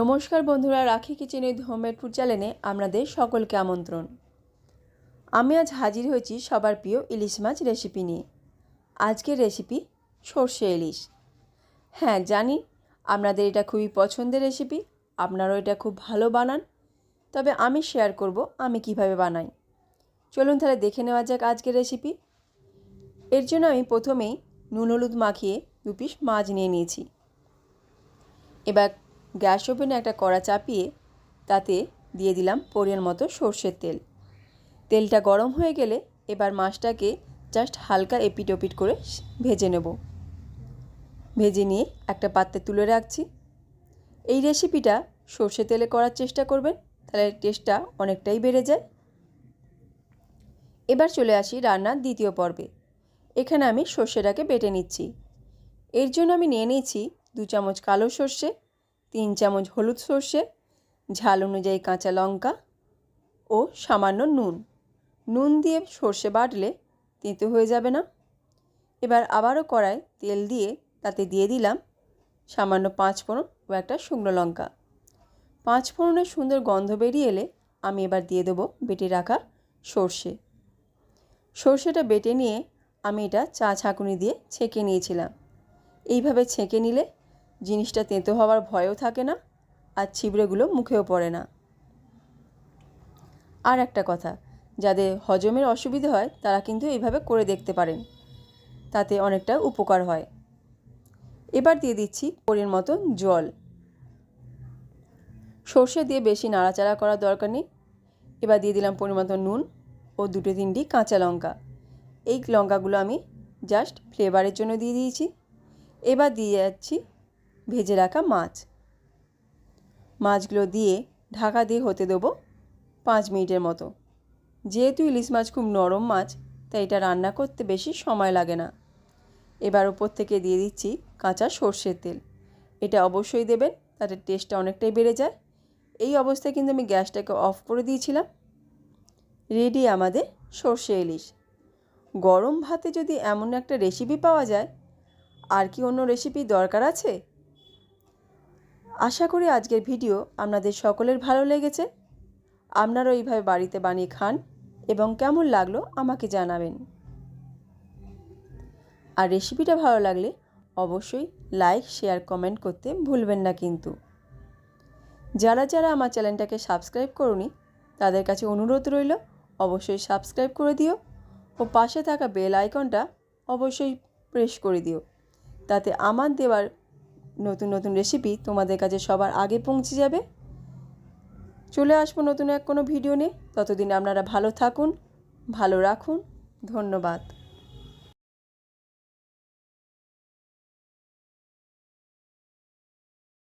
নমস্কার বন্ধুরা, রাখি কিচেন উইথ চ্যানেলে আপনাদের সকলকে আমন্ত্রণ। আমি আজ হাজির হয়েছি সবার প্রিয় ইলিশ মাছ রেসিপি নিয়ে। আজকের রেসিপি সর্ষে ইলিশ। হ্যাঁ জানি আপনাদের এটা খুবই পছন্দের রেসিপি, আপনারাও এটা খুব ভালো বানান। তবে আমি শেয়ার করব আমি কীভাবে বানাই। চলুন তাহলে দেখে নেওয়া যাক আজকের রেসিপি। এর জন্য আমি প্রথমেই নুন হলুদ মাখিয়ে দু পিস মাছ নিয়ে নিয়েছি। এবার গ্যাস ওভেনে একটা কড়া চাপিয়ে তাতে দিয়ে দিলাম পরিমাণ মতো সর্ষের তেল। তেলটা গরম হয়ে গেলে এবার মাছটাকে জাস্ট হালকা এপিট ওপিট করে ভেজে নেব। ভেজে নিয়ে একটা পাত্রে তুলে রাখছি। এই রেসিপিটা সর্ষে তেলে করার চেষ্টা করবেন, তাহলে টেস্টটা অনেকটাই বেড়ে যায়। এবার চলে আসি রান্নার দ্বিতীয় পর্বে। এখানে আমি সর্ষেটাকে বেটে নিচ্ছি। এর জন্য আমি নিয়ে নিয়েছি দু চামচ কালো সর্ষে তিন চামচ হলুদ সর্ষে, ঝাল অনুযায়ী কাঁচা লঙ্কা ও সামান্য নুন। নুন দিয়ে সর্ষে বাটলে তেঁতো হয়ে যাবে না। এবার আবারও কড়ায় তেল দিয়ে তাতে দিয়ে দিলাম সামান্য পাঁচ ফোড়ন ও একটা শুকনো লঙ্কা। পাঁচ ফোড়নের সুন্দর গন্ধ বেরিয়ে এলে আমি এবার দিয়ে দেবো বেটে রাখা সর্ষে। সর্ষেটা বেটে নিয়ে আমি এটা চা ছাঁকুনি দিয়ে ছেঁকে নিয়েছিলাম। এইভাবে ছেঁকে নিলে জিনিসটা তেঁতো হওয়ার ভয়ও থাকে না আর ছিবড়েগুলো মুখেও পড়ে না। আর একটা কথা, যাদের হজমের অসুবিধে হয়, তারা কিন্তু এইভাবে করে দেখতে পারেন। তাতে অনেকটা উপকার হয়। এবার দিয়ে দিচ্ছি পরিমাণ মতো জল। সর্ষে দিয়ে বেশি নাড়াচাড়া করার দরকার নেই। এবার দিয়ে দিলাম পরিমাণ নুন ও দুটো তিনটি কাঁচা লঙ্কা। এই লঙ্কাগুলো আমি জাস্ট ফ্লেভারের জন্য দিয়ে দিয়েছি। এবার দিয়ে যাচ্ছি ভেজে রাখা মাছ। মাছগুলো দিয়ে ঢাকা দিয়ে হতে দেবো পাঁচ মিনিটের মতো। যেহেতু ইলিশ মাছ খুব নরম মাছ, তাই এটা রান্না করতে বেশি সময় লাগে না। এবার ওপর থেকে দিয়ে দিচ্ছি কাঁচা সর্ষের তেল। এটা অবশ্যই দেবেন, তাতে টেস্টটা অনেকটাই বেড়ে যায়। এই অবস্থায় কিন্তু আমি গ্যাসটাকে অফ করে দিয়েছিলাম। রেডি আমাদের সর্ষে ইলিশ। গরম ভাতে যদি এমন একটা রেসিপি পাওয়া যায়, আর কি অন্য রেসিপি দরকার আছে? আশা করি আজকের ভিডিও আপনাদের সকলের ভালো লেগেছে। আপনারাও এইভাবে বাড়িতে বানিয়ে খান এবং কেমন লাগল আমাকে জানাবেন। আর রেসিপিটা ভালো লাগলে অবশ্যই লাইক, শেয়ার, কমেন্ট করতে ভুলবেন না কিন্তু। যারা যারা আমার চ্যানেলটাকে সাবস্ক্রাইব করুনি, তাদের কাছে অনুরোধ রইল, অবশ্যই সাবস্ক্রাইব করে দিও ও পাশে থাকা বেল আইকনটা অবশ্যই প্রেস করে দিও। তাতে আমার দেওয়ার নতুন নতুন রেসিপি তোমাদের কাছে সবার আগে পৌঁছে যাবে। চলে আসব নতুন এক কোনো ভিডিও নিয়ে। ততদিন আপনারা ভালো থাকুন, ভালো রাখুন। ধন্যবাদ।